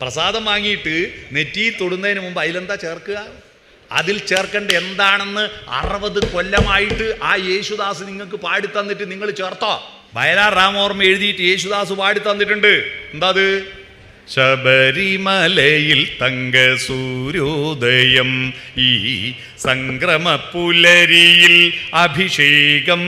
പ്രസാദം വാങ്ങിയിട്ട് നെറ്റി തൊടുന്നതിന് മുമ്പ് അതിലെന്താ ചേർക്കുക? അതിൽ ചേർക്കേണ്ട എന്താണെന്ന് അറുപത് കൊല്ലമായിട്ട് ആ യേശുദാസ് നിങ്ങൾക്ക് പാടി തന്നിട്ട് നിങ്ങൾ ചേർത്തോ? വയലാർ രാമോർമ്മ എഴുതിയിട്ട് യേശുദാസ് പാടി തന്നിട്ടുണ്ട് എന്താ അത്? ശബരിമലയിൽ തങ്ക സൂര്യോദയം ഈ സംക്രമ പുലരിയിൽ അഭിഷേകം.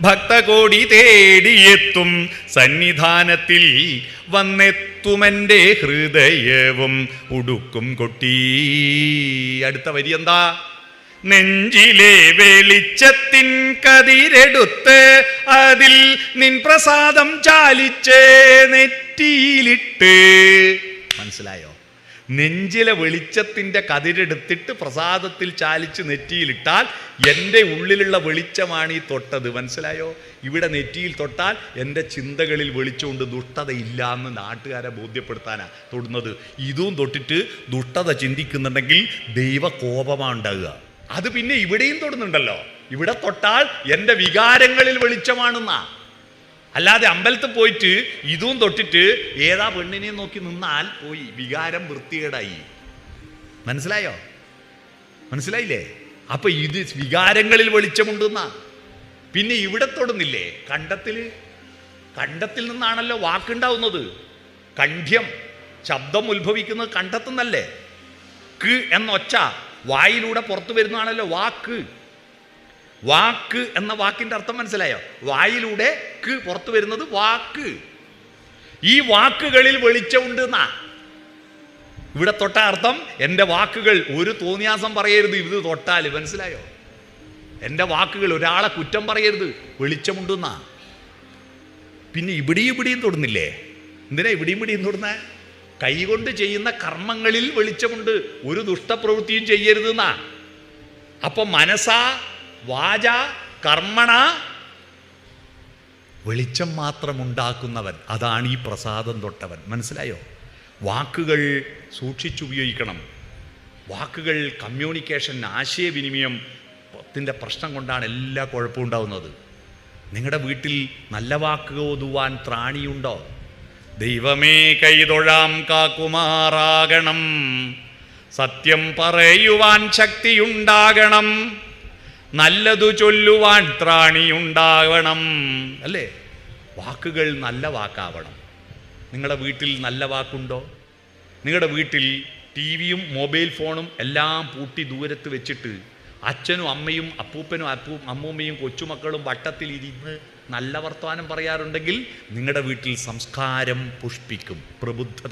ഭക്തകോടി തേടിയെത്തും സന്നിധാനത്തിൽ വന്നെത്തുമെന്റെ ഹൃദയവും ഉടുക്കും കൊട്ടി. അടുത്ത വരി എന്താ? നെഞ്ചിലെ വെളിച്ചത്തിൻ കതിരെടുത്ത് അതിൽ നിൻ പ്രസാദം ചാലിച്ചേ നെറ്റിയിലിട്ട്. മനസ്സിലായോ? നെഞ്ചിലെ വെളിച്ചത്തിന്റെ കതിരെടുത്തിട്ട് പ്രസാദത്തിൽ ചാലിച്ച് നെറ്റിയിലിട്ടാൽ എന്റെ ഉള്ളിലുള്ള വെളിച്ചമാണ് ഈ തൊട്ടത്. മനസ്സിലായോ? ഇവിടെ നെറ്റിയിൽ തൊട്ടാൽ എന്റെ ചിന്തകളിൽ വെളിച്ചമുണ്ട്. ദുഷ്ടതയില്ല എന്ന് നാട്ടുകാരെ ബോധ്യപ്പെടുത്താനാ തൊടുന്നത്. ഇതും തൊട്ടിട്ട് ദുഷ്ടത ചിന്തിക്കുന്നുണ്ടെങ്കിൽ ദൈവ കോപമാണ് ഉണ്ടാകുക. അത് പിന്നെ ഇവിടെയും തൊടുന്നുണ്ടല്ലോ. ഇവിടെ തൊട്ടാൽ എന്റെ വികാരങ്ങളിൽ വെളിച്ചമാണെന്നാ. അല്ലാതെ അമ്പലത്തിൽ പോയിട്ട് ഇതും തൊട്ടിട്ട് ഏതാ പെണ്ണിനെ നോക്കി നിന്നാൽ പോയി. വികാരം വൃത്തികേടായി. മനസ്സിലായോ? മനസ്സിലായില്ലേ? അപ്പൊ ഇത് വികാരങ്ങളിൽ വെളിച്ചമുണ്ടെന്നാ. പിന്നെ ഇവിടെ തൊടുന്നില്ലേ? കണ്ടത്തിൽ കണ്ടത്തിൽ നിന്നാണല്ലോ വാക്കുണ്ടാവുന്നത്. കണ്ഠ്യം ശബ്ദം ഉത്ഭവിക്കുന്നത് കണ്ടെത്തുന്നല്ലേ? ക് എന്നൊച്ച വായിലൂടെ പുറത്തു വരുന്നതാണല്ലോ വാക്ക്. വാക്ക് എന്ന വാക്കിന്റെ അർത്ഥം മനസ്സിലായോ? വായിലൂടെ ക്ക് പുറത്തു വരുന്നത് വാക്ക്. ഈ വാക്കുകളിൽ വെളിച്ചമുണ്ട് എന്നാ. ഇവിടെ തൊട്ട അർത്ഥം എന്റെ വാക്കുകൾ ഒരു തോന്നിയാസം പറയരുത് ഇത് തൊട്ടാൽ മനസ്സിലായോ? എന്റെ വാക്കുകൾ ഒരാളെ കുറ്റം പറയരുത് വെളിച്ചമുണ്ടെന്നാ പിന്നെ ഇവിടെയും ഇവിടെയും തൊടുന്നില്ലേ? എന്തിനാ ഇവിടെയും ഇവിടെയും തൊടുന്നേ? കൈകൊണ്ട് ചെയ്യുന്ന കർമ്മങ്ങളിൽ വെളിച്ചമുണ്ട് ഒരു ദുഷ്ടപ്രവൃത്തിയും ചെയ്യരുതെന്നാ അപ്പൊ മനസ്സാ വാച കർമ്മണ. വെളിച്ചം മാത്രം ഉണ്ടാക്കുന്നവൻ അതാണ് ഈ പ്രസാദം തൊട്ടവൻ. മനസ്സിലായോ? വാക്കുകൾ സൂക്ഷിച്ചുപയോഗിക്കണം വാക്കുകൾ കമ്മ്യൂണിക്കേഷൻ ആശയവിനിമയം ത്തിന്റെ പ്രശ്നം കൊണ്ടാണ് എല്ലാ കുഴപ്പവും ഉണ്ടാകുന്നത് നിങ്ങളുടെ വീട്ടിൽ നല്ല വാക്ക് ഓതുവാൻ ത്രാണിയുണ്ടോ? ദൈവമേ കൈതൊഴാം കാക്കുമാറാകണം. സത്യം പറയുവാൻ ശക്തിയുണ്ടാകണം. നല്ലതു ചൊല്ലുവാൻ ത്രാണിയുണ്ടാവണം അല്ലേ? വാക്കുകൾ നല്ല വാക്കാവണം. നിങ്ങളുടെ വീട്ടിൽ നല്ല വാക്കുണ്ടോ? നിങ്ങളുടെ വീട്ടിൽ ടി വിയും മൊബൈൽ ഫോണും എല്ലാം പൂട്ടി ദൂരത്ത് വെച്ചിട്ട് അച്ഛനും അമ്മയും അപ്പൂപ്പനും അപ്പൂ അമ്മൂമ്മയും കൊച്ചുമക്കളും വട്ടത്തിൽ ഇരുന്ന് നല്ല വർത്തമാനം പറയാറുണ്ടെങ്കിൽ നിങ്ങളുടെ വീട്ടിൽ സംസ്കാരം പുഷ്പിക്കും പ്രബുദ്ധത